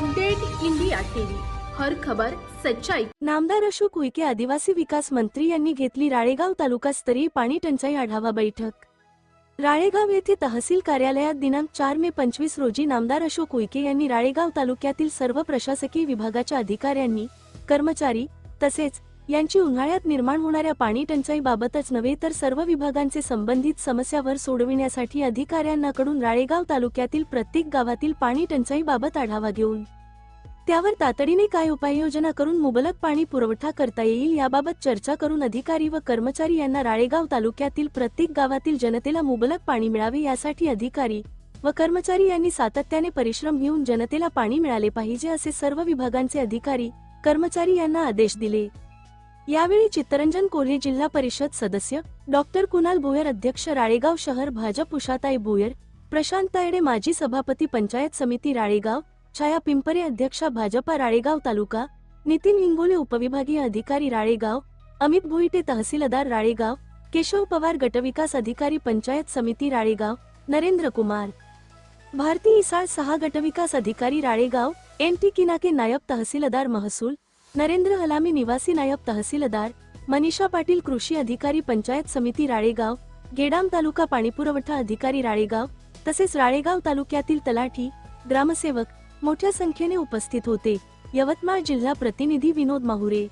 Update India TV. हर खबर सच्चाई. नामदार अशोक उईके आदिवासी विकास मंत्री यांनी घेतली राळेगाव तालुकास्तरीय पाणी टंचाई आढावा बैठक. राळेगाव येथे तहसील कार्यालयात दिनांक चार मे पंचवीस रोजी नामदार अशोक उईके यांनी राळेगाव तालुक्यातील सर्व प्रशासकीय विभागाच्या अधिकाऱ्यांनी कर्मचारी तसेच यांची उन्हाळ्यात निर्माण होणाऱ्या पाणी टंचाईबाबतच नव्हे तर सर्व विभागांचे संबंधित समस्यावर सोडविण्यासाठी अधिकाऱ्यांकडून राळेगाव तालुक्यातील प्रत्येक गावातील पाणी टंचाईबाबत आढावा घेऊन त्यावर तातडीने काय उपाययोजना करून मुबलक पाणी पुरवठा करता येईल याबाबत चर्चा करून अधिकारी व कर्मचारी यांना राळेगाव तालुक्यातील प्रत्येक गावातील जनतेला मुबलक पाणी मिळावे यासाठी अधिकारी व कर्मचारी यांनी सातत्याने परिश्रम घेऊन जनतेला पाणी मिळाले पाहिजे असे सर्व विभागांचे अधिकारी कर्मचारी यांना आदेश दिले. यावेळी चित्तरंजन कोल्हे जिल्हा परिषद सदस्य डॉक्टर कुणाल भोयर अध्यक्ष राळेगाव शहर भाजप उषाताई भोयर प्रशांत तायडे माजी सभापती पंचायत समिती राळेगाव छाया पिंपरे अध्यक्षा भाजपा राळेगाव तालुका नितीन इंगोले उपविभागीय अधिकारी राळेगाव अमित भोईटे तहसीलदार राळेगाव केशव पवार गटविकास अधिकारी पंचायत समिती राळेगाव नरेंद्र कुमार. भारती इसाळ सहा गटविकास अधिकारी राळेगाव एन टी किनाके नायब तहसीलदार महसूल नरेंद्र हलामी निवासी नायब तहसीलदार मनीषा पाटील कृषी अधिकारी पंचायत समिती राळेगाव गेडाम तालुका पाणीपुरवठा अधिकारी राळेगाव तसेच राळेगाव तालुक्यातील तलाठी ग्रामसेवक मोठ्या संख्येने उपस्थित होते. यवतमाळ जिल्हा प्रतिनिधी विनोद माहुरे.